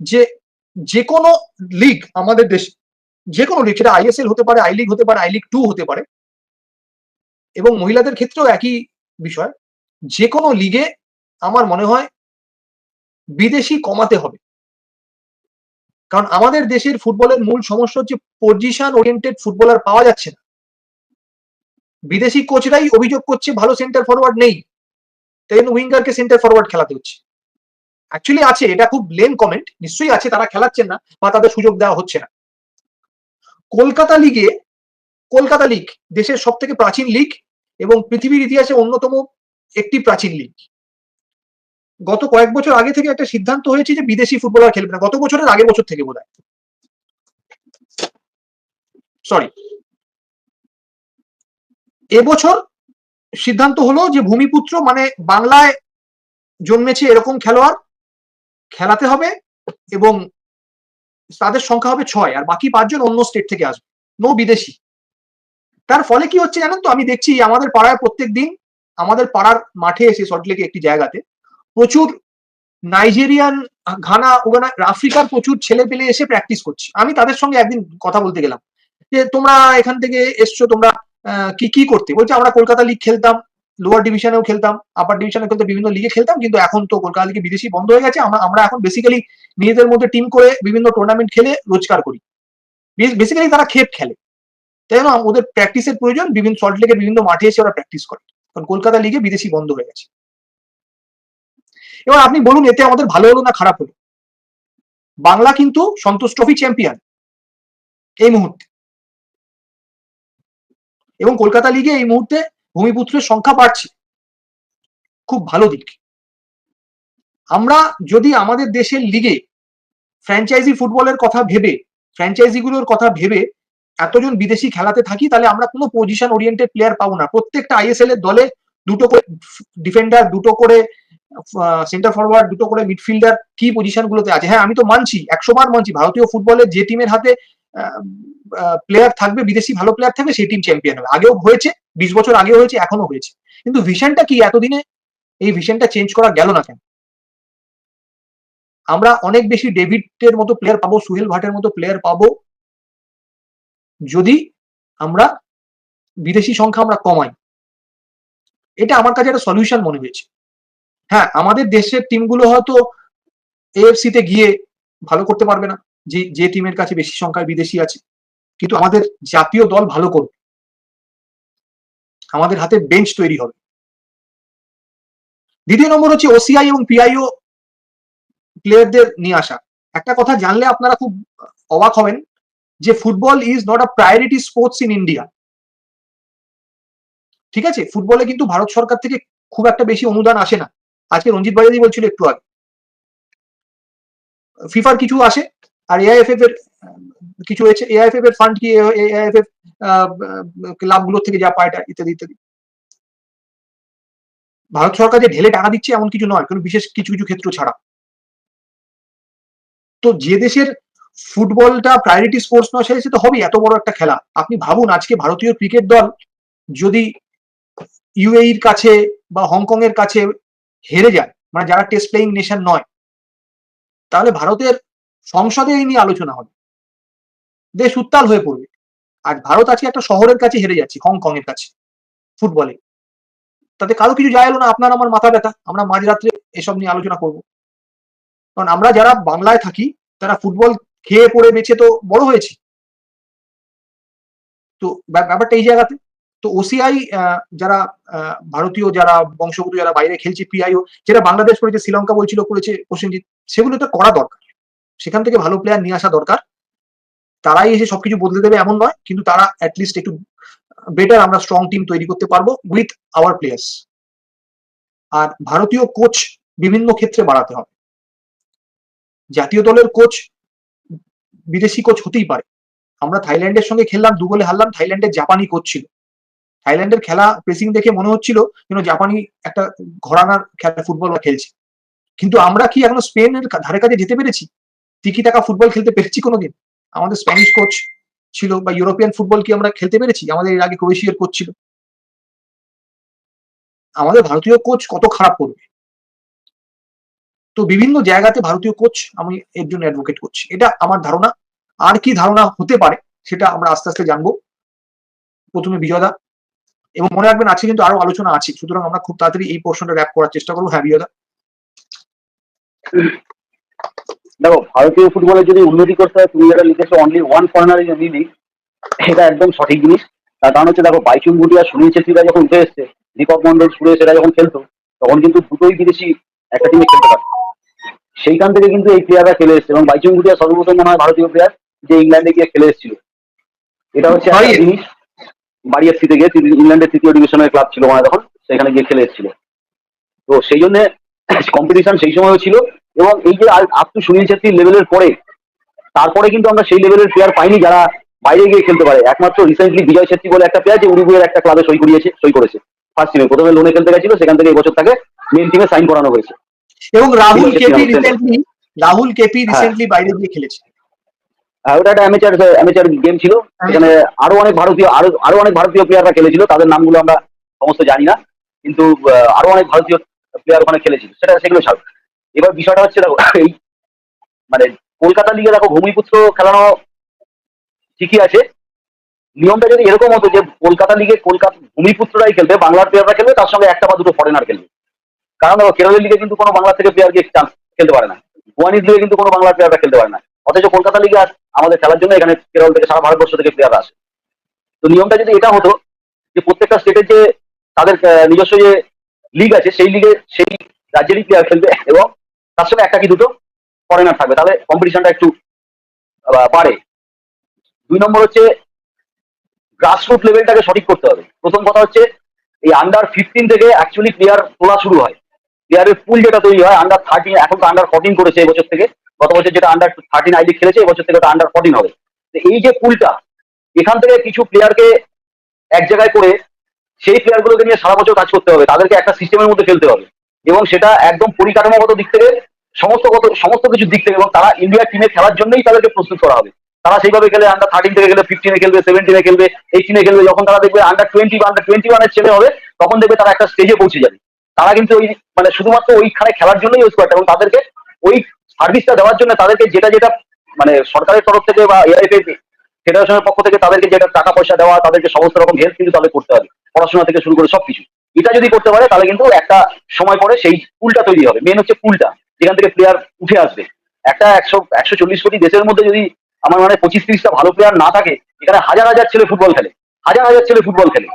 যে যে কোনো লিগ আমাদের দেশে, যে কোনো লিগ সেটা আইএসএল হতে পারে আই লিগ হতে পারে আই লিগ টু হতে পারে, এবং মহিলাদের ক্ষেত্রেও একই বিষয়, যে কোনো লিগে আমার মনে হয় বিদেশি কমাতে হবে। কারণ আমাদের দেশের ফুটবলের মূল সমস্যা হচ্ছে পজিশন ওরিয়েন্টেড ফুটবলার পাওয়া যাচ্ছে না। বিদেশি কোচরাই অভিযোগ করছে ভালো সেন্টার ফরওয়ার্ড নেই। তাই জন্য উইঙ্গারকে সেন্টার ফরওয়ার্ড খেলাতে হচ্ছে। অ্যাকচুয়ালি আছে, এটা খুব লেন কমেন্ট নিশ্চয়ই আছে, তারা খেলাচ্ছেন না বা তাদের সুযোগ দেওয়া হচ্ছে না। কলকাতা লিগে কলকাতা লিগ দেশের সব থেকে প্রাচীন লিগ এবং পৃথিবীর ইতিহাসে অন্যতম একটি প্রাচীন লিগ গত কয়েক বছর আগে থেকে একটা সিদ্ধান্ত হয়েছে যে বিদেশি ফুটবলার খেলবে না। গত বছরের আগের বছর থেকে বোধ সরি এবছর সিদ্ধান্ত হলো যে ভূমিপুত্র মানে বাংলায় জন্মেছে এরকম খেলোয়াড় খেলাতে হবে এবং তাদের সংখ্যা হবে ছয় আর বাকি পাঁচজন অন্য স্টেট থেকে আসবে। নো বিদেশি। তার ফলে কি হচ্ছে জানেন তো? আমি দেখছি আমাদের পাড়ায় প্রত্যেক দিন আমাদের পাড়ার মাঠে এসে সল্টলেকে একটি জায়গাতে প্রচুর নাইজেরিয়ান ঘানা, ওগানা, আফ্রিকার প্রচুর ছেলে পেলে এসে প্র্যাকটিস করছে। আমি তাদের সঙ্গে একদিন কথা বলতে গেলাম। যে তোমরা এখান থেকে এসছো, তোমরা কি কি করতে? বলছে, আমরা কলকাতা লিগ খেলতাম। লোয়ার ডিভিশনেও খেলতাম আপার ডিভিশনে খেলতে বিভিন্ন লিগে খেলতাম, কিন্তু এখন তো কলকাতা লিগে বিদেশি বন্ধ হয়ে গেছে, আমরা আমরা এখন বেসিক্যালি নিজেদের মধ্যে টিম করে বিভিন্ন টুর্নামেন্ট খেলে রোজগার করি। বেসিক্যালি তারা খেপ খেলে। তাই জন্য ওদের প্র্যাকটিসের প্রয়োজন, বিভিন্ন সল্ট লেকের বিভিন্ন মাঠে এসে ওরা প্র্যাকটিস করে। কারণ কলকাতা লিগে বিদেশি বন্ধ হয়ে গেছে। এবার আপনি বলুন, এতে আমাদের ভালো হলো না খারাপ হলো? বাংলা কিন্তু সন্তোষ ট্রফি চ্যাম্পিয়ন এই মুহূর্তে। এবং কলকাতা লিগে এই মুহূর্তে ভূমিপুত্রের সংখ্যা বাড়ছে। খুব ভালো দিক। আমরা যদি আমাদের দেশের লিগে ফ্র্যাঞ্চাইজি ফুটবলের কথা ভেবে ফ্র্যাঞ্চাইজিগুলোর কথা ভেবে এতজন বিদেশি খেলাতে থাকি, তাহলে আমরা কোনো পজিশন ওরিয়েন্টেড প্লেয়ার পাবো না। প্রত্যেকটা আইএসএল এর দলে দুটো করে ডিফেন্ডার দুটো করে সেন্টার ফরওয়ার্ড দুটো করে মিডফিল্ডার কি পজিশন গুলোতে আছে? হ্যাঁ আমি তো মানছি, একশো বার মানছি। ভারতীয় ফুটবলে যে টিমের হাতে প্লেয়ার থাকবে, বিদেশি ভালো প্লেয়ার থাকবে, সেই টিম চ্যাম্পিয়ন হবে। আগেও হয়েছে, বিশ বছর আগেও হয়েছে এখনও হয়েছে। কিন্তু ভিশনটা কি এতদিনে? এই ভিশনটা চেঞ্জ করা গেল না কেন? আমরা অনেক বেশি ডেভিডের মতো প্লেয়ার পাবো, সুহেল ভাটের মতো প্লেয়ার পাবো, যদি আমরা বিদেশি সংখ্যা আমরা কমাই। এটা আমার কাছে একটা সলিউশন মনে হয়েছে। হ্যাঁ আমাদের দেশের টিমগুলো হয়তো এএফসি তে গিয়ে ভালো করতে পারবে না। যে যে টিমের কাছে বেশি সংখ্যায় বিদেশি আছে। কিন্তু আমাদের জাতীয় দল ভালো করবে। আমাদের হাতে বেঞ্চ তৈরি হবে। দ্বিতীয় নম্বর হচ্ছে ওসিআই এবং পিআইও প্লেয়ারদের নিয়ে আসা। একটা কথা জানলে আপনারা খুব অবাক হবেন যে football is not a priority sports in India ঠিক আছে? ফুটবলে কিন্তু ভারত সরকার থেকে খুব একটা বেশি অনুদান আসে না। আজকে রঞ্জিত বাজারি বলছিল একটু আগে। ফিফার কিছু আসে আর এআইএফএফ এর, কিছু হয়েছে? এআইএফএফ এর ফান্ড কি এআইএফএফ ক্লাবগুলোর থেকে যা পায় ইত্যাদি ইত্যাদি। ভারত সরকার যে ঢেলে টাকা দিচ্ছে এমন কিছু নয়, কোনো বিশেষ কিছু কিছু ক্ষেত্র ছাড়া। তো যে দেশের ফুটবলটা প্রায়োরিটি স্পোর্টস নয় সেটা তো হবেই, এত বড় একটা খেলা। আপনি ভাবুন, আজকে ভারতীয় ক্রিকেট দল যদি ইউএইর কাছে বা হংকং এর কাছে হেরে যায় মানে যারা টেস্ট প্লেইং নেশন নয়, তাহলে ভারতের সংসদে এই নিয়ে আলোচনা হবে। দেশ উত্তাল হয়ে পড়বে। আর ভারত আজকে একটা শহরের কাছে হেরে যাচ্ছে হংকং এর কাছে, ফুটবলে। তাতে কারও কিছু যায় এলো না, আপনার আমার মাথা ব্যথা, আমরা মাঝরাত্রে এসব নিয়ে আলোচনা করব। কারণ আমরা যারা বাংলায় থাকি, তারা ফুটবল খেয়ে পড়ে বেঁচে তো বড় হয়েছে। তো ব্যাপারটা এই জায়গাতে। তো ওসিআই যারা ভারতীয়, যারা বংশগত, যারা বাইরে খেলছে পিআইও যেটা বাংলাদেশ করেছে, শ্রীলঙ্কা বলছিল, করেছে প্রসেনজিৎ, সেগুলো তো করা দরকার। সেখান থেকে ভালো প্লেয়ার নিয়ে আসা দরকার। তারাই এসে সবকিছু বদলে দেবে এমন নয়, কিন্তু তারা অ্যাটলিস্ট একটু বেটার আমরা স্ট্রং টিম তৈরি করতে পারব উইথ আওয়ার প্লেয়ার্স আর ভারতীয় কোচ বিভিন্ন ক্ষেত্রে বাড়াতে হবে। জাতীয় দলের কোচ বিদেশি কোচ হতেই পারে। আমরা থাইল্যান্ডের সঙ্গে খেললাম, দু গোলে হারলাম, থাইল্যান্ডের জাপানি কোচ ছিল। থাইল্যান্ডের খেলা প্রেসিং দেখে মনে হচ্ছিল যেন জাপানি একটা ঘরানার খেলা ফুটবল খেলছে। কিন্তু আমরা কি এখনও স্পেনের ধারে কাছে যেতে পেরেছি? তিকি টাকা ফুটবল খেলতে পেরেছি কোনোদিন? আমাদের স্প্যানিশ কোচ ছিল বা ইউরোপিয়ান ফুটবল কি আমরা খেলতে পেরেছি? আমাদের এর আগে ক্রোয়েশিয়ার কোচ ছিল। আমাদের ভারতীয় কোচ কত খারাপ করবে? তো বিভিন্ন জায়গাতে ভারতীয় কোচ আমি এর জন্য অ্যাডভোকেট করছি। এটা আমার ধারণা। আর কি ধারণা হতে পারে সেটা আমরা আস্তে আস্তে জানব। প্রথমে বিজয়দা। এবং মনে রাখবেন আছে কিন্তু আরও আলোচনা আছে। সুতরাং আমরা খুব তাড়াতাড়ি এই পোর্শনটা র্যাপ করার চেষ্টা করব। হ্যাঁ বিজয়দা। দেখো ভারতীয় ফুটবলে যদি উন্নতি করতে হয় তুমি যেটা লিখেছো only one corner in league এটা একদম সঠিক জিনিস। তার কারণ হচ্ছে দেখো বাইচুং ভুটিয়া সুনীল ছেত্রীরা যখন উঠে এসছে দীপক মন্ডল সুরেশ এরা যখন খেলতো তখন কিন্তু দুটোই বিদেশি একটা টিমে খেলতে পারতো। সেইখান থেকে কিন্তু এই প্লেয়াররা খেলে এসছে এবং বাইচুং ভুটিয়া সর্বপ্রথম মনে হয় ভারতীয় প্লেয়ার যে ইংল্যান্ডে গিয়ে খেলে এসেছিল। এটা হচ্ছে একটা জিনিস। বাড়ি এফসিতে গিয়ে ইংল্যান্ডের তৃতীয় ডিভিশনের ক্লাব ছিল মানে তখন সেখানে গিয়ে খেলে এসেছিল। তো সেই জন্য কম্পিটিশন সেই সময়ও ছিল। এবং এই যে আপ টু সুনীল ছেত্রীর লেভেলের পরে তারপরে কিন্তু আমরা সেই লেভেলের প্লেয়ার পাইনি যারা বাইরে গিয়ে খেলতে পারে। একমাত্র রিসেন্টলি বিজয় ছেত্রী বলে একটা প্লেয়ার যে উরুগুয়ের একটা ক্লাবে সই করিয়েছে সই করেছে। ফার্স্ট টিমে প্রথমে লোনে খেলতে গেছিল সেখান থেকে এবছর তাকে মেন টিমে সাইন করানো হয়েছে। এবং Rahul KP recently Rahul KP হ্যাঁ। রিসেন্টলি বাইরে গিয়ে খেলেছে। ওটা একটা অ্যামেচার অ্যামেচার গেম ছিল। সেখানে আরও অনেক ভারতীয় আরও আরও অনেক ভারতীয় প্লেয়াররা খেলেছিল। তাদের নামগুলো আমরা সমস্ত জানি না। কিন্তু আরও অনেক ভারতীয় প্লেয়ার ওখানে খেলেছিল। সেটা সেগুলো ছাড়ো। এবার বিষয়টা হচ্ছে দেখো, এই মানে কলকাতা লিগে দেখো ভূমিপুত্র খেলানো ঠিকই আছে। নিয়মটা যদি এরকম হতো যে কলকাতা লিগে কলকাতা ভূমিপুত্ররাই খেলবে, বাংলার প্লেয়াররা খেলবে, তার সঙ্গে একটা বা দুটো ফরেনার খেলবে। কারণ দেখো, কেরলের লিগে কিন্তু কোনো বাংলা থেকে প্লেয়ার গিয়ে চান্স খেলতে পারে না। গোয়ানির লিগে কিন্তু কোনো বাংলার প্লেয়াররা খেলতে পারে না। অথচ কলকাতা লিগে আমাদের খেলার জন্য এখানে কেরল থেকে সারা ভারতবর্ষ থেকে প্লেয়ার আসে। তো নিয়মটা যদি এটা হতো যে প্রত্যেকটা স্টেটের যে তাদের নিজস্ব যে লিগ আছে, সেই লিগে সেই রাজ্যেরই প্লেয়ার খেলবে এবং তার সঙ্গে একটা কি দুটো? ফরেনার থাকবে। তাহলে কম্পিটিশনটা একটু বাড়ে। দুই নম্বর হচ্ছে গ্রাসরুট লেভেলটাকে সঠিক করতে হবে। প্রথম কথা হচ্ছে এই আন্ডার ফিফটিন থেকে অ্যাকচুয়ালি প্লেয়ার তোলা শুরু হয়। প্লেয়ারের পুল যেটা তৈরি হয় আন্ডার থার্টিন এখন তো আন্ডার ফোরটিন করেছে এবছর থেকে। গত বছর যেটা আন্ডার থার্টিন আই খেলেছে, এবছর থেকে ওটা আন্ডার ফোরটিন হবে। তো এই যে পুলটা এখান থেকে কিছু প্লেয়ারকে এক জায়গায় করে সেই প্লেয়ারগুলোকে নিয়ে সারা বছর কাজ করতে হবে। তাদেরকে একটা সিস্টেমের মধ্যে খেলতে হবে। এবং সেটা একদম পরিকাঠামোগত দিক থেকে সমস্ত কত সমস্ত কিছুর দিক থেকে, এবং তারা ইন্ডিয়া টিমে খেলার জন্যই তাদেরকে প্রস্তুত করা হবে। তারা সেইভাবে খেলে আন্ডার থার্টিন থেকে গেলে ফিফটিনে খেলবে সেভেন্টিনে খেলবে এইটিনে খেলবে, যখন তারা দেখবে আন্ডার টোয়েন্টি বা আন্ডার টোয়েন্টি ওয়ানের ছেলে হবে, তখন দেখবে তারা একটা স্টেজে পৌঁছে যাবে। তারা কিন্তু ওই মানে শুধুমাত্র ওইখানে খেলার জন্যই ইউজ করে এবং তাদেরকে ওই সার্ভিসটা দেওয়ার জন্য তাদেরকে যেটা যেটা মানে সরকারের তরফ থেকে বা এআইএফ ফেডারেশনের পক্ষ থেকে তাদেরকে যেটা টাকা পয়সা দেওয়া, তাদেরকে সমস্ত রকম হেল্প কিন্তু তাদের করতে হবে। পড়াশোনা থেকে শুরু করে সবকিছু। এটা যদি করতে পারে, তাহলে কিন্তু একটা সময় পরে সেই পুলটা তৈরি হবে। মেন হচ্ছে পুলটা, যেখান থেকে প্লেয়ার উঠে আসবে। একটা একশো একশো চল্লিশ কোটি দেশের মধ্যে যদি আমার মানে পঁচিশ তিরিশটা ভালো প্লেয়ার না থাকে, এখানে হাজার হাজার ছেলে ফুটবল খেলে, হাজার হাজার ছেলে ফুটবল খেলে।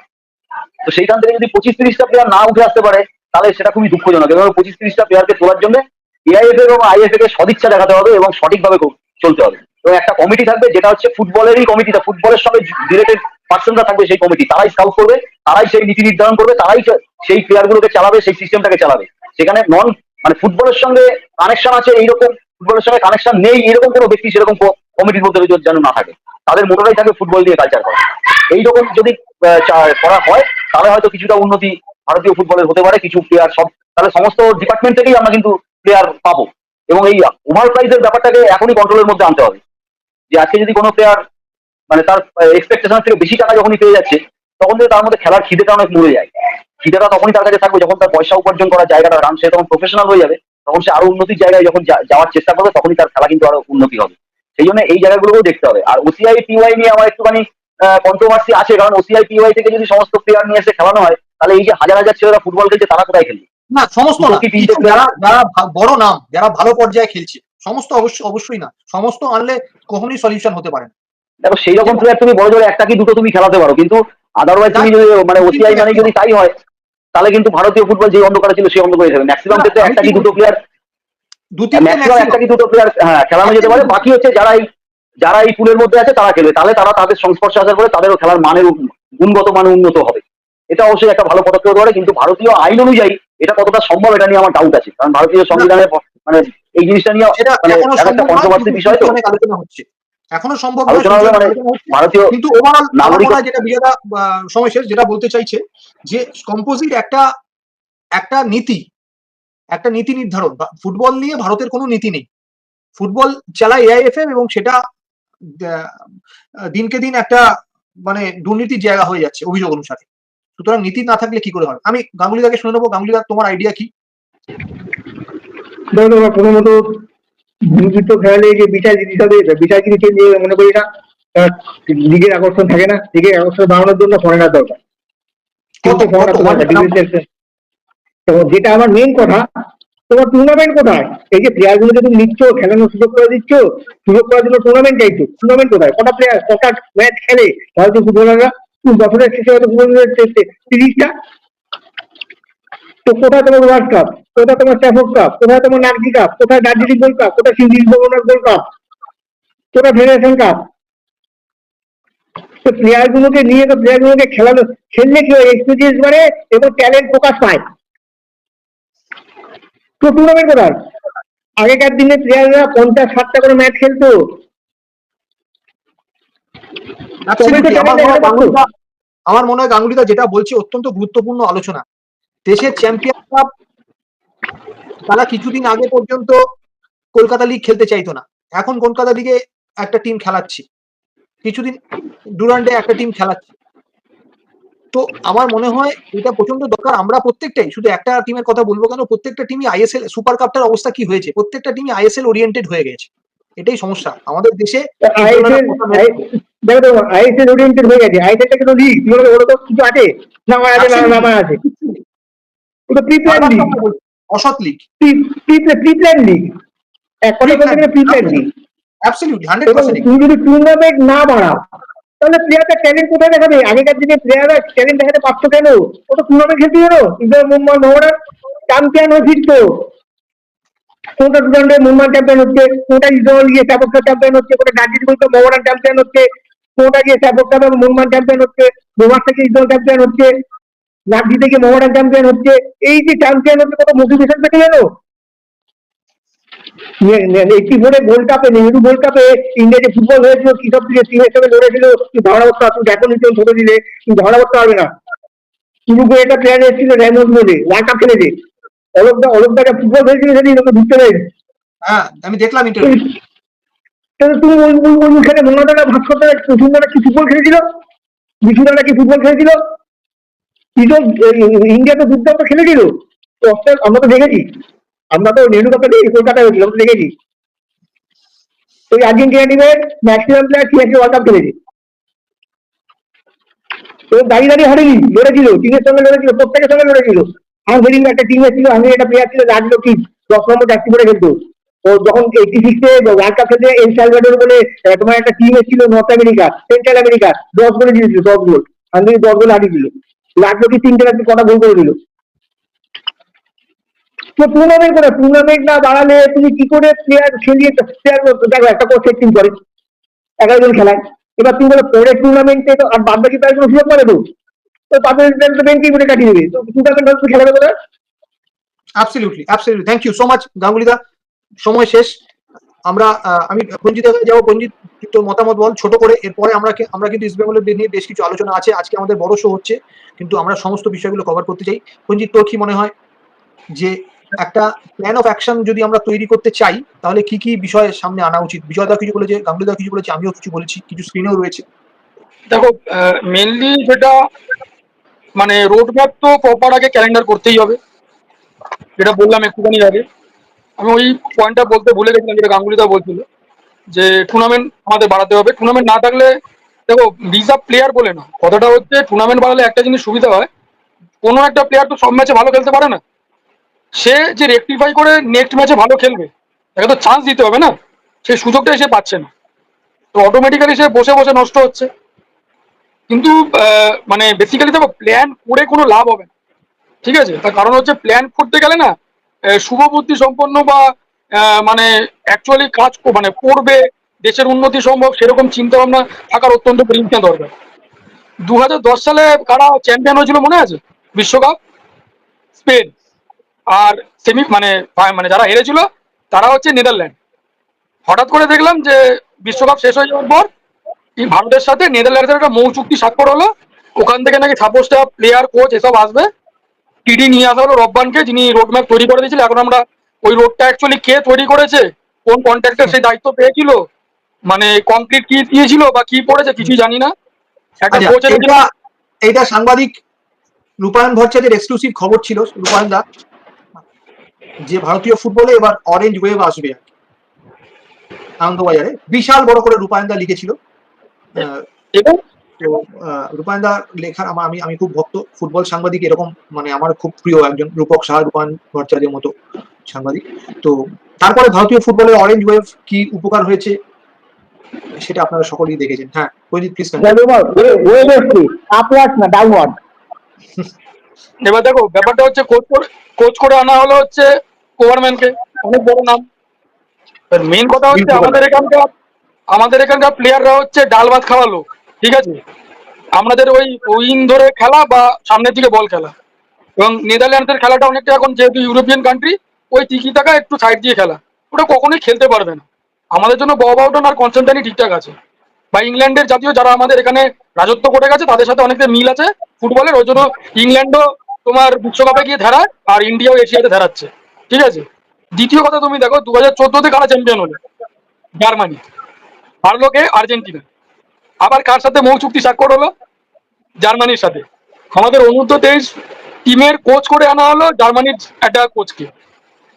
তো সেইখান থেকে যদি পঁচিশ তিরিশটা প্লেয়ার না উঠে আসতে পারে, তাহলে সেটা খুবই দুঃখজনক। এবং পঁচিশ তিরিশটা প্লেয়ারকে তোলার জন্য এআইএফ এবং আইএফ কে সদিচ্ছা দেখাতে হবে এবং সঠিকভাবে চলতে হবে। এবং একটা কমিটি থাকবে, যেটা হচ্ছে ফুটবলেরই কমিটিটা ফুটবলের সঙ্গে রিলেটেড পার্সনরা থাকবে সেই কমিটি তারাই স্কাউট করবে, তারাই সেই নীতি নির্ধারণ করবে, তারাই সেই প্লেয়ারগুলোকে চালাবে, সেই সিস্টেমটাকে চালাবে। সেখানে নন মানে ফুটবলের সঙ্গে কানেকশন আছে এইরকম ফুটবলের সঙ্গে কানেকশন নেই এরকম কোনো ব্যক্তি সেরকম কমিটির মধ্যে যেন না থাকে। তাদের মোটরাই থাকে ফুটবল দিয়ে কালচার করা। এইরকম যদি করা হয়, তাহলে হয়তো কিছুটা উন্নতি ভারতীয় ফুটবলের হতে পারে, কিছু প্লেয়ার সব তাহলে সমস্ত ডিপার্টমেন্ট থেকেই আমরা কিন্তু প্লেয়ার পাবো। এবং এই ওভার প্রাইজের ব্যাপারটাকে এখনই কন্ট্রোলের মধ্যে আনতে হবে। যে আজকে যদি কোনো প্লেয়ার মানে তার এক্সপেকটেশন থেকে বেশি টাকা যখনই পেয়ে যাচ্ছে তখন থেকে তার মধ্যে খেলার খিদেটা অনেক মরে যায়। খিদেটা তখনই তার কাছে থাকবে যখন তার পয়সা উপার্জন করার জায়গাটা কারণ সে তখন প্রফেশনাল হয়ে যাবে তখন সে আরও উন্নতির জায়গায় যখন যাওয়ার চেষ্টা করবে তখনই তার খেলা কিন্তু আরও উন্নতি হবে। সেই জন্য এই জায়গাগুলোকেও দেখতে হবে। আর ওসিআই টিওয়াই নিয়ে আমার একটুখানি কন্ট্রোভার্সি আছে কারণ ওসিআই টিওয়াই থেকে যদি সমস্ত প্লেয়ার নিয়ে এসে খেলানো হয় তাহলে এই যে হাজার হাজার ছেলেরা ফুটবল খেলছে তারা কোথায় খেলবে? না সমস্ত যারা যারা বড় নাম যারা ভালো পর্যায়ে খেলছে সমস্ত অবশ্যই অবশ্যই না। সমস্ত আনলে কখনোই সলিউশন হতে পারে না। দেখো সেই রকম প্লেয়ার তুমি বড় জোরে একটা কি দুটো তুমি খেলাতে পারো কিন্তু আদারওয়াইজ তুমি যদি মানে ওসিআই মানে যদি তাই হয় তাহলে কিন্তু ভারতীয় ফুটবল যে অন্ধকারে ছিল সেই অন্ধকারে যাবে ম্যাক্সিমাম ক্ষেত্রে একটা কি দুটো প্লেয়ার ম্যাক্সিমাম একটা কি দুটো প্লেয়ার হ্যাঁ খেলানো যেতে পারে। বাকি হচ্ছে যারা এই যারা এই পুলের মধ্যে আছে তারা খেলবে। তাহলে তারা তাদের সংস্পর্শে আসার পরে তাদেরও খেলার মানের গুণগত মান উন্নত হবে। এটা অবশ্যই একটা ভালো পদক্ষেপ হতে পারে কিন্তু ভারতীয় আইন অনুযায়ী এটা কতটা সম্ভব এটা নিয়ে আমার ডাউট আছে। কারণ ভারতীয় সংবিধানের মানে এই জিনিসটা নিয়ে এটা মানে একটা কন্ট্রোভার্সি বিষয় তো। আলোচনা হচ্ছে। এখনও সম্ভব মানে কিন্তু ওভারঅল নাগরিক যেটা বিজয়দা সময় শেষ যেটা বলতে চাইছে যে কম্পোজিট একটা একটা নীতি একটা নীতি নির্ধারণ বা ফুটবল নিয়ে ভারতের কোনো নীতি নেই। ফুটবল চালায় এআইএফএম এবং সেটা আহ, দিনকে দিন একটা মানে দুর্নীতির জায়গা হয়ে যাচ্ছে অভিযোগ অনুসারে। সুতরাং নীতি না থাকলে কি করে হবে? আমি গাঙ্গুলিদাকে শুনে নেব। গাঙ্গুলিদা তোমার আইডিয়া কি? প্রথমত ভূমিপুত্র খেলালে যে বিচার জিনিস হবে বিচার জিনিসকে নিয়ে মনে করি না লিগের আকর্ষণ থাকে না লিগের আকর্ষণ বাড়ানোর জন্য ফরেনার দরকার। যেটা আমার মেন কথা তোমার টুর্নামেন্ট কোথায়? এই যে প্লেয়ার গুলোকে তুমি নিচ্ছ খেলানোর সুযোগ করে দিচ্ছ সুযোগ করার জন্য টুর্নামেন্ট চাইছো টুর্নামেন্ট কোথায়? কটা প্লেয়ার কটা ম্যাচ খেলে? ভারতীয় ফুটবলাররা বছরের শেষে হয়তো ফুটবলের তিরিশটা। তো কোথায় তোমার ওয়ার্ল্ড কাপ কোথায় তোমার স্ট্যাফোর্ড কাপ কোথায় তোমার নাগরি কাপ কোথায় দার্জিলিং গোল্ড কাপ কোথায় সিঙ্গিল ভবনার গোল্ড কাপ কোথায় ফেডারেশন কাপ তো প্লেয়ার গুলোকে নিয়ে তো প্লেয়ার গুলোকে খেলানো খেললে কি হয়? এক্সপিরিয়েন্স বাড়ে এবং ট্যালেন্ট প্রকাশ পায়। তো টুর্নামেন্ট কোথায়? আগেকার দিনে প্লেয়াররা পঞ্চাশ ষাটটা করে ম্যাচ খেলতো। মনে হয় আমার মনে হয় গাঙ্গুলিদা যেটা বলছি অত্যন্ত গুরুত্বপূর্ণ আলোচনা। দেশের চ্যাম্পিয়ন কাপ তারা কিছুদিন আগে পর্যন্ত কলকাতা লিগ খেলতে চাইতো না। এখন কলকাতা লিগে একটা টিম খেলাচ্ছি। কিছুদিন ডুরান্ডে একটা টিম খেলাচ্ছি। তো আমার মনে হয় এটা প্রচণ্ড দরকার। আমরা প্রত্যেকটাই শুধু একটা টিমের কথা বলব কেন প্রত্যেকটা টিমই আইএসএল সুপার কাপটার অবস্থা কি হয়েছে? প্রত্যেকটা টিমই আইএসএল ওরিয়েন্টেড হয়ে গেছে। এটাই সমস্যা। আমাদের দেশে আইএসএল ওরিয়েন্টেড হয়ে গেছে। আইএসএল কিন্তু লিগ ওটা তো কিছু আছে। না আমার আছে না না আমার আছে। ওটা প্রি লিগ অসৎ লিগ প্রি লিগ এক কথা বলতে গেলে প্রি লিগ অ্যাবসলিউটলি হান্ড্রেড এবং পার্সেন্ট তুমি যদি টুর্নামেন্ট না বাড়াও তাহলে প্লেয়ারটা ট্যালেন্ট কোথায় দেখাবে? আগেকার দিনে প্লেয়াররা ট্যালেন্ট দেখাতে পারতো কেন? ও তো টুর্নামেন্ট খেলতে গেল। ইন্টার মুম্বাই মোহনার চ্যাম্পিয়ন হয়ে ফিরতো। কোনটা টুর্নামেন্টে মুম্বাই চ্যাম্পিয়ন হচ্ছে? কোনটা ইসরায়েল গিয়ে সাপোর্টটা চ্যাম্পিয়ন হচ্ছে? কোনটা দার্জিলিং বলতে মোহনার চ্যাম্পিয়ন হচ্ছে? কোনটা গিয়ে সাপোর্টটা মুম্বাই চ্যাম্পিয়ন হচ্ছে? গোমার থেকে ইসরায়েল চ্যাম্পিয়ন হচ্ছে? নাগজি থেকে মোহনার চ্যাম্পিয়ন হচ্ছে। এই যে চ্যাম্পিয়ন হচ্ছে কত মোটিভেশন পেতে গেল? এইটি ফোরে গোল্ড কাপে নেহেরু গোল্ড কাপে ইন্ডিয়া যে ফুটবল হয়েছিল কি সব থেকে টিমের সঙ্গে লড়েছিল তুই ধরা করতে তুই দেখো নি ছোট দিলে তুই ধরা করতে পারবে না। উরুগুয়ে একটা প্লেয়ার এসেছিল র্যামোস বলে ওয়ার্ল্ড কাপ খেলেছে। অলোকদা অলোকদাকে ফুটবল খেলেছিল সেদিন ওকে ঢুকতে দেয় হ্যাঁ আমি দেখলাম ইন্টারভিউ তাহলে তুমি ওই ওই ওই ওইখানে মোনাদারা ভাস্করদারা কুসুমদারা কি ফুটবল খেলেছিল? বিশুদারা কি ফুটবল খেলেছিল? কি তো ইন্ডিয়া তো দুর্দান্ত খেলেছিল। তো অস্ট্রেল- আমরা তো দেখেছি। আমরা তো নেহরু কাপে কলকাতায় হয়েছিল, আমরা দেখেছি। ওই আর্জেন্টিনা টিমের maximum player CSK world cup খেলেছে। তো দাঁড়িয়ে দাঁড়িয়ে হারেনি, লড়েছিল, টিমের সঙ্গে লড়েছিল, প্রত্যেকের সঙ্গে লড়েছিল। হাঙ্গেরিং একটা টিম এসেছিল হাঙ্গেরি একটা প্লেয়ার ছিল রাজলক্ষী দশ নম্বর চারটি করে খেলতো। ও যখন এইটি সিক্সে ওয়ার্ল্ড কাপ খেলতে এল সালভাডোর বলে তোমার একটা টিম এসেছিল নর্থ আমেরিকা সেন্ট্রাল আমেরিকা দশ গোলে জিতেছিল, দশ গোল। হাঙ্গেরি দশ গোল হারিয়েছিল। রাজলক্ষী তিনটে রাত্রি কটা গোল করে দিল? তো টুর্নামেন্ট করে টুর্নামেন্ট না বাড়ালে তুমি কি করে প্লেয়ার খেলিয়ে প্লেয়ার দেখো, একটা কোচ টিম করে, এগারো জন খেলায়। এবার তুমি বলো পরের টুর্নামেন্টে তো আর বাদ বাকি প্লেয়ার কোনো সুযোগ পাবে তো? তো তাদের ব্যাংকেই করে কাটিয়ে দেবে। তো টুর্নামেন্ট হচ্ছে খেলাবে কোথায়? Absolutely absolutely thank you so much গাঙ্গুলিদা। সময় শেষ। আমরা আমি পঞ্জিত যাব। পঞ্জিত তোর মতামত বল, ছোট করে। এরপরে আমরা আমরা কিন্তু ইস্ট বেঙ্গলের নিয়ে বেশ কিছু আলোচনা আছে। আজকে আমাদের বড় শো হচ্ছে। কিন্তু আমরা সমস্ত বিষয়গুলো কভার করতে চাই। পঞ্জিত তোর কি মনে হয়? যে একটা প্ল্যান অফ অ্যাকশন যদি আমরা তৈরি করতে চাই, তাহলে কি কি বিষয় সামনে আনা উচিত? বিজয়দা কিছু বলেছে, গাঙ্গুলিদা কিছু বলেছে, আমিও কিছু বলেছি, কিছু স্ক্রিনেও রয়েছে। দেখো মেনলি যেটা মানে রোড ম্যাপ তো প্রপার আগে ক্যালেন্ডার করতেই হবে। যেটা বললাম একটুখানি আগে। আমি ওই পয়েন্টটা বলতে ভুলে গেছিলাম, যেটা গাঙ্গুলিদা বলছিল, যে টুর্নামেন্ট আমাদের বাড়াতে হবে। টুর্নামেন্ট না থাকলে, দেখো রিজার্ভ প্লেয়ার বলে না। কথাটা হচ্ছে টুর্নামেন্ট বাড়ালে একটা জিনিস সুবিধা হয়, কোনো একটা প্লেয়ার তো সব ম্যাচে ভালো খেলতে পারে না। সে যে রেকটিফাই করে নেক্সট ম্যাচে ভালো খেলবে, তাকে তো চান্স দিতে হবে না। সেই সুযোগটা সে পাচ্ছে না। তো অটোমেটিক্যালি সে বসে বসে নষ্ট হচ্ছে। কিন্তু মানে বেসিক্যালি দেখো প্ল্যান করে কোনো লাভ হবে না। ঠিক আছে? তার কারণ হচ্ছে প্ল্যান করতে গেলে না আহ, শুভবুদ্ধি সম্পন্ন বা মানে অ্যাকচুয়ালি কাজ মানে করবে দেশের উন্নতি সম্ভব সেরকম চিন্তা ভাবনা থাকার অত্যন্ত পরিমাণ দরকার। দু হাজার দশ সালে কারা চ্যাম্পিয়ন হয়েছিল মনে আছে? বিশ্বকাপ? স্পেন। আর সেমি মানে মানে যারা হেরেছিল তারা হচ্ছে নেদারল্যান্ড। হঠাৎ করে দেখলাম যে বিশ্বকাপ শেষ হয়ে যাওয়ার পর ভারতের সাথে নেদারল্যান্ডের একটা মৌ চুক্তি স্বাক্ষর হলো। ওখান থেকে নাকি সাপোজটা প্লেয়ার কোচ এসব আসবে। টিডি নিয়ে আসা হলো রব্বানকে যিনি রোড ম্যাপ তৈরি করে দিয়েছিল। এখন আমরা ওই রোডটা অ্যাকচুয়ালি কে তৈরি করেছে? কোন কন্ট্রাক্টর সেই দায়িত্ব পেয়েছিল? মানে কংক্রিট কি দিয়েছিল বা কি পড়েছে কিছুই জানি না। একটা আচ্ছা এটা সাংবাদিক রূপায়ণ ভট্টাচার্যের এক্সক্লুসিভ খবর ছিল রূপায়ণ দা। যে ভারতীয় ফুটবলে এবার অরেঞ্জ ওয়েভ আসবে। আনন্দবাজারে। বিশাল বড় করে রূপায়ণ দা লিখেছিল। এবং আহ, রূপায়ণদা লেখার আমার আমি আমি খুব ভক্ত ফুটবল সাংবাদিক এরকম মানে আমার খুব প্রিয় একজন রূপক রূপায়ণ ভট্টাচার্যের মতো সাংবাদিক তো তারপরে ভারতীয় ফুটবলের অরেঞ্জ ওয়েভ কি উপকার হয়েছে সেটা আপনারা সকলেই দেখেছেন হ্যাঁ প্লিজ এবার দেখো ব্যাপারটা হচ্ছে কোচ করে কোচ করে আনা হলো হচ্ছে ওভারম্যানকে অনেক বড় নাম মেইন কথা হচ্ছে আমাদের এখানকার আমাদের এখানকার প্লেয়াররা হচ্ছে ডাল ভাত খাওয়া লোক ঠিক আছে? আমাদের ওই উইং ধরে খেলা বা সামনের দিকে বল খেলা। এবং নেদারল্যান্ডসের খেলাটা অনেকটা এখন যেহেতু ইউরোপিয়ান কান্ট্রি ওই টিকি টাকা একটু সাইড দিয়ে খেলা। ওটা কখনোই খেলতে পারবে না। আমাদের জন্য বব আউটন আর কনসেন্ট্রানি ঠিকঠাক আছে। বা ইংল্যান্ডের জাতীয় যারা আমাদের এখানে রাজত্ব করে গেছে, তাদের সাথে অনেকটা মিল আছে ফুটবলের। ওই জন্য ইংল্যান্ডও তোমার বিশ্বকাপে গিয়ে ধারায় আর ইন্ডিয়াও এশিয়াতে ধারাচ্ছে। ঠিক আছে? দ্বিতীয় কথা তুমি দেখো দু হাজার চোদ্দোতে কারা চ্যাম্পিয়ন হলো? জার্মানি। হারলো কে? আর্জেন্টিনা। আবার কার সাথে মৌ চুক্তি স্বাক্ষর হলো? জার্মানির সাথে। আমাদের অনূর্ধ্ব তেইশ টিমের কোচ করে আনা হলো, জার্মানির একটা কোচকে।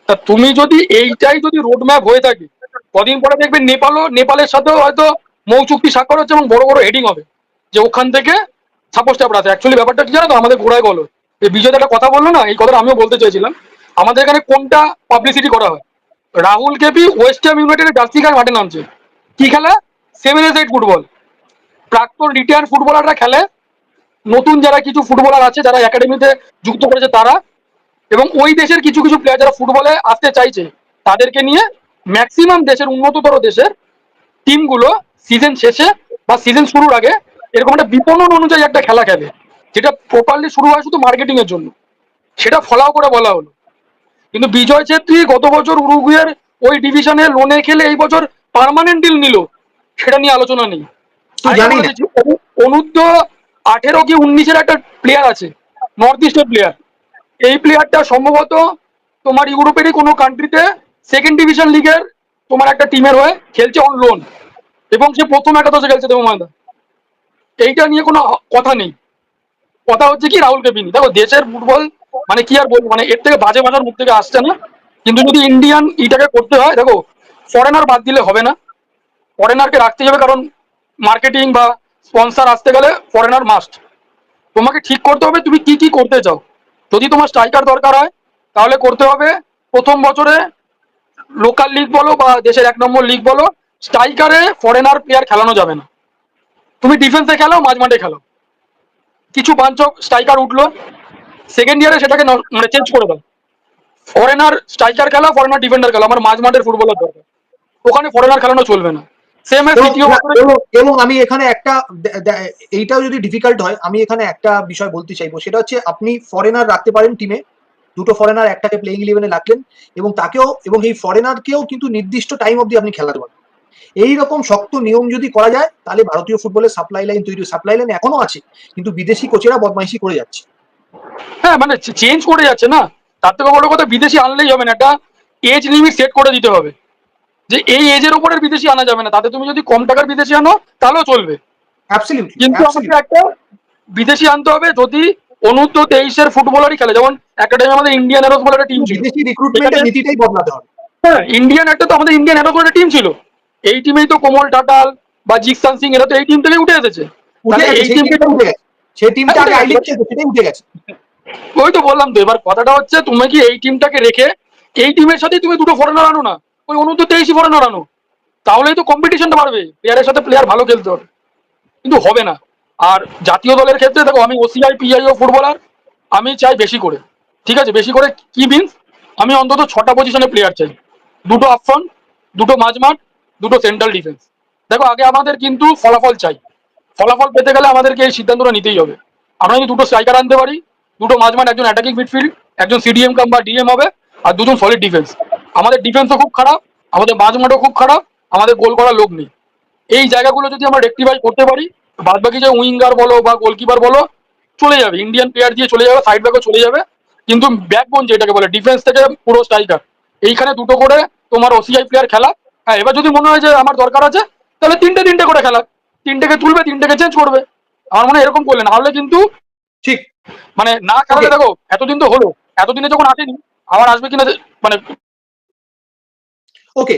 তা তুমি যদি এইটাই যদি রোড ম্যাপ হয়ে থাকে, কদিন পরে দেখবে নেপালও, নেপালের সাথেও হয়তো মৌ চুক্তি স্বাক্ষর হচ্ছে এবং বড় বড় হেডিং হবে। যে ওখান থেকে সাপোজ ট্যাপরা আছে। অ্যাকচুয়ালি ব্যাপারটা কি জানো তো? আমাদের গোড়ায় গলো এই বিজয় একটা কথা বলল না? এই কথাটা আমিও বলতে চাইছিলাম আমাদের এখানে কোনটা পাবলিসিটি করা হয়? রাহুল কেপি ওয়েস্ট হাম ইউনাইটেডের জার্সি গায়ে মাঠে নামছে। কি খেলা? সেভেন এস এইট ফুটবল প্রাক্তন রিটায়ার ফুটবলাররা খেলে। নতুন যারা কিছু ফুটবলার আছে, যারা একাডেমিতে যুক্ত করেছে তারা। এবং ওই দেশের কিছু কিছু প্লেয়ার যারা ফুটবলে আসতে চাইছে, তাদেরকে নিয়ে ম্যাক্সিমাম দেশের, উন্নততর দেশের টিমগুলো সিজন শেষে বা সিজন শুরুর আগে এরকম একটা বিপণন অনুযায়ী একটা খেলা খেলে। যেটা প্রপারলি শুরু হয় শুধু মার্কেটিং এর জন্য। সেটা ফলাও করে বলা হলো। কিন্তু বিজয় ছেত্রী গত বছর উরুগুয়ের ওই ডিভিশনে লোনে খেলে এই বছর পার্মানেন্ট ডিল নিল, সেটা নিয়ে আলোচনা নেই। জানি না। আঠেরো কি উনিশের একটা প্লেয়ার আছে নর্থ ইস্টের প্লেয়ার এই প্লেয়ারটা সম্ভবত তোমার ইউরোপেরই কোনো কান্ট্রিতে সেকেন্ড ডিভিশন লিগের তোমার একটা টিমের হয়ে খেলছে অন লোন এবং সে প্রথম একাদশে খেলছে দেবো ময়দা এইটা নিয়ে কোনো কথা নেই। কথা হচ্ছে কি রাহুল কেপিনি। দেখো দেশের ফুটবল মানে কি আর বলব মানে এর থেকে বাজে বাজার মুখ থেকে আসছে না। কিন্তু যদি ইন্ডিয়ান ইটাকে করতে হয় দেখো ফরেনার বাদ দিলে হবে না। ফরেনারকে রাখতে হবে কারণ মার্কেটিং বা স্পন্সর আসতে গেলে ফরেনার মাস্ট তোমাকে ঠিক করতে হবে তুমি কি কি করতে চাও। যদি তোমার স্ট্রাইকার দরকার হয়, তাহলে করতে হবে প্রথম বছরে লোকাল লিগ বলো বা দেশের এক নম্বর লিগ বলো স্ট্রাইকারে ফরেনার প্লেয়ার খেলানো যাবে না। তুমি ডিফেন্সে খেলো, মাঝ মাঠে খেলো। কিছু বাঞ্চ স্ট্রাইকার উঠল সেকেন্ড ইয়ারে সেটাকে মানে চেঞ্জ করে দাও। ফরেনার স্ট্রাইকার খেলা ফরেনার ডিফেন্ডার খেলা, আমার মাঝ মাঠের ফুটবলার দরকার। ওখানে ফরেনার খেলানো চলবে না। এবং- আমি এখানে একটা এইটাও যদি ডিফিকাল্ট হয় আমি এখানে একটা বিষয় বলতে চাইব। সেটা হচ্ছে আপনি ফরেনার রাখতে পারেন টিমে দুটো ফরেনার একটাকে প্লেইং ইলেভেনে রাখলেন এবং তাকেও এবং এই ফরেনারকেও কিন্তু নির্দিষ্ট টাইম অবধি আপনি খেলাতে পারেন এই রকম শক্ত নিয়ম যদি করা যায় তাহলে ভারতীয় ফুটবলের সাপ্লাই লাইন তৈরি সাপ্লাই লাইন এখনও আছে কিন্তু বিদেশি কোচেরা বদমাইশি করে যাচ্ছে। হ্যাঁ মানে চেঞ্জ করে যাচ্ছে না। তার থেকে বড় কথা বিদেশি আনলেই হবে না। একটা এজ লিমিট সেট করে দিতে হবে। যে এই এজের উপরের বিদেশি আনা যাবে না। তাতে তুমি যদি কম টাকার বিদেশি আনো তাহলেও চলবে। কিন্তু আমাকে একটা বিদেশি আনতে হবে যদি অনূর্ধ্ব তেইশের ফুটবলারই খেলে। যেমন একটা টাইমে আমাদের ইন্ডিয়ান এরোস বলে একটা টিম ছিল। নীতিটাই বদলাতে হবে। হ্যাঁ ইন্ডিয়ান একটা তো আমাদের ইন্ডিয়ান এরোস বলে টিম ছিল। এই টিমেই তো কোমল টাটাল বা জিকসান সিং এরা তো এই টিম থেকেই উঠে এসেছে। এই টিমটা উঠে গেছে। সেই টিমটা হ্যাঁ, আগে। সেটাই উঠে গেছে। ওই তো বললাম তো এবার কথাটা হচ্ছে তুমি কি এই টিমটাকে রেখে এই টিমের সাথে তুমি দুটো ফরেনার আনো না? ওই অনূর্ধ্ব তেইশই ফরেনার আনো তাহলেই তো কম্পিটিশনটা বাড়বে। প্লেয়ারের সাথে প্লেয়ার ভালো খেলতে হবে। কিন্তু হবে না। আর জাতীয় দলের ক্ষেত্রে দেখো, আমি ওসিআই পিআইও ফুটবলার আমি চাই বেশি করে। ঠিক আছে? বেশি করে কি মিনস আমি অন্তত ছটা পজিশনে প্লেয়ার চাই। দুটো আফ্রন দুটো মাঝমাঠ দুটো সেন্ট্রাল ডিফেন্স দেখো, আগে আমাদের কিন্তু ফলাফল চাই। ফলাফল পেতে গেলে আমাদেরকে এই সিদ্ধান্তটা নিতেই হবে। আমরা যদি দুটো স্ট্রাইকার আনতে পারি। দুটো মাঝমাঠ একজন অ্যাটাকিং মিডফিল্ড একজন সিডিএম কাম বা ডিএম হবে, আর দুজন সলিড ডিফেন্স আমাদের ডিফেন্সও খুব খারাপ আমাদের মাঝমাঠও খুব খারাপ আমাদের গোল করার লোক নেই। এই জায়গাগুলো যদি আমরা রেক্টিফাই করতে পারি বাদ বাকি যে উইঙ্গার বলো বা গোলকিপার বলো চলে যাবে। ইন্ডিয়ান প্লেয়ার দিয়ে চলে যাবে সাইড ব্যাকও চলে যাবে। কিন্তু ব্যাকবোন যেটাকে বলে ডিফেন্স থেকে পুরো স্ট্রাইকার এইখানে দুটো করে তোমার ওসিআই প্লেয়ার খেলা। হ্যাঁ এবার যদি মনে হয় যে আমার দরকার আছে তাহলে তিনটে তিনটে করে খেলা। তিনটেকে তুলবে তিনটেকে চেঞ্জ করবে। আমার মনে হয় এরকম করলে না হলে কিন্তু ঠিক। মানে না Okay. দেখো এতদিন তো হলো এতদিনে যখন আসেনি আবার আসবে কিনা মানে ওকে